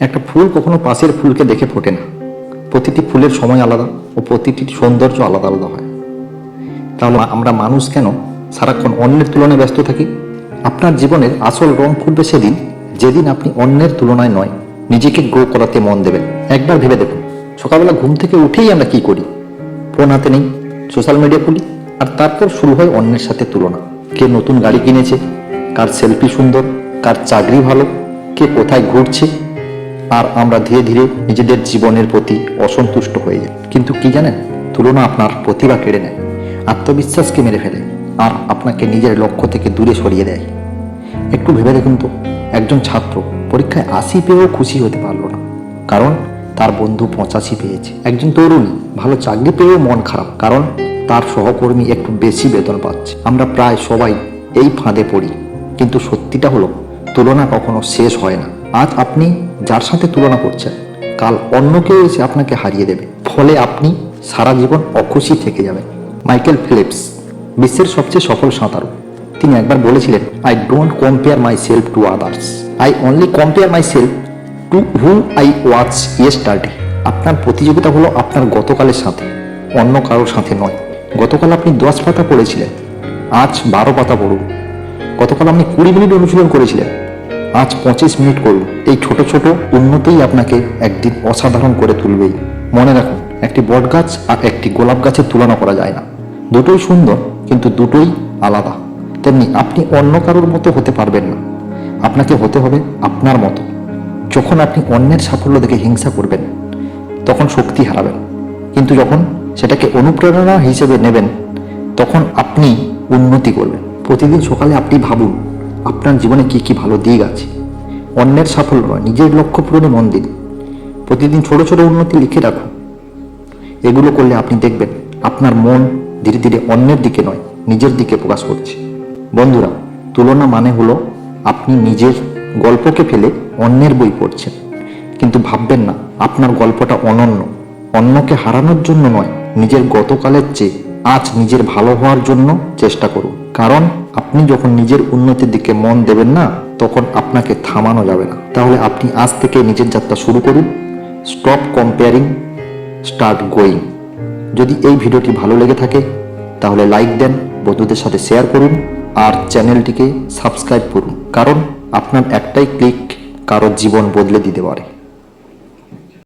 একটা ফুল কখনো পাশের ফুলকে দেখে ফোটে না। প্রতিটি ফুলের সময় আলাদা ও প্রতিটি সৌন্দর্য আলাদা আলাদা হয়। তাহলে আমরা মানুষ কেন সারাক্ষণ অন্যের তুলনায় ব্যস্ত থাকি? আপনার জীবনের আসল রং ফুটবে সেদিন, যেদিন আপনি অন্যের তুলনায় নয়, নিজেকে গ্রো করাতে মন দেবেন। একবার ভেবে দেখুন, সকালবেলা ঘুম থেকে উঠেই আমরা কি করি? ফোন হাতে নেই সোশ্যাল মিডিয়া খুলি, আর তারপর শুরু হয় অন্যের সাথে তুলনা। কে নতুন গাড়ি কিনেছে, কার সেলফি সুন্দর, কার চাকরি ভালো, কে কোথায় ঘুরছে আর আমরা ধীরে ধীরে নিজেদের জীবনের প্রতি অসন্তুষ্ট হয়ে যাই। কিন্তু কি জানেন? তুলনা আপনার প্রতিভা কেড়ে নেয়। আত্মবিশ্বাসকে মেরে ফেলে আর আপনাকে নিজের লক্ষ্য থেকে দূরে সরিয়ে দেয়। একটু ভেবে দেখুন তো, একজন ছাত্র পরীক্ষায় আশি পেয়েও খুশি হতে পারল না। কারণ তার বন্ধু পঁচাশি পেয়েছে। একজন তরুণী, ভালো চাকরি পেয়েও মন খারাপ। কারণ তার সহকর্মী একটু বেশি বেতন পাচ্ছে। আমরা প্রায় সবাই এই ফাঁদে পড়ি। কিন্তু সত্যিটা হলো, তুলনা কখনো শেষ হয় না। আজ আপনি যার সাথে তুলনা করছেন কাল অন্য কেউ এসে আপনাকে হারিয়ে দেবে। ফলে আপনি সারা জীবন অখুশি থেকে যাবেন। মাইকেল ফিলিপস, বিশ্বের সবচেয়ে সফল সাঁতারু। তিনি একবার বলেছিলেন I don't compare myself to others I only compare myself to who I watch yesterday আপনার প্রতিযোগিতা হলো আপনার গতকালের সাথে, অন্য কারোর সাথে নয়। গতকাল আপনি দশ পাতা পড়েছিলেন, আজ বারো পাতা পড়ুন। গতকাল আপনি কুড়ি মিনিট অনুশীলন করেছিলেন আজ পঁচিশ মিনিট করুন এই ছোট ছোট উন্নতিই আপনাকে একদিন অসাধারণ করে তুলবেই মনে রাখুন, একটি বট গাছ আর একটি গোলাপ গাছের তুলনা করা যায় না। দুটোই সুন্দর, কিন্তু দুটোই আলাদা। তেমনি আপনি অন্য কারোর মতো হতে পারবেন না। আপনাকে হতে হবে আপনার মতো। যখন আপনি অন্যের সাফল্য দেখে হিংসা করবেন, তখন শক্তি হারাবেন। কিন্তু যখন সেটাকে অনুপ্রেরণা হিসেবে নেবেন, তখন আপনি উন্নতি করবেন। প্রতিদিন সকালে আপনি ভাবুন আপনার জীবনে কি কি ভালো দিক আছে? অন্যের সাফল্য নয়, নিজের লক্ষ্য পূরণে মন দিন। প্রতিদিন ছোট ছোট উন্নতি লিখে রাখুন। এগুলো করলে আপনি দেখবেন আপনার মন ধীরে ধীরে অন্যের দিকে নয়, নিজের দিকে প্রকাশ করছে। বন্ধুরা, তুলনা মানে হলো আপনি নিজের গল্পকে ফেলে অন্যের বই পড়ছেন। কিন্তু ভাববেন না, আপনার গল্পটা অনন্য। অন্যকে হারানোর জন্য নয়, নিজের গতকালের চেয়ে আজ নিজের ভালো হওয়ার জন্য চেষ্টা করুন। কারণ আপনি যখন নিজের উন্নতির দিকে মন দেবেন না, তখন আপনাকে থামানো যাবে না। তাহলে আপনি আজ থেকে নিজের যাত্রা শুরু করুন। স্টপ কম্পেয়ারিং স্টার্ট গোয়িং যদি এই ভিডিওটি ভালো লেগে থাকে, তাহলে লাইক দেন, বন্ধুদের সাথে শেয়ার করুন, আর চ্যানেলটিকে সাবস্ক্রাইব করুন। কারণ আপনার একটাই ক্লিক কারোর জীবন বদলে দিতে পারে।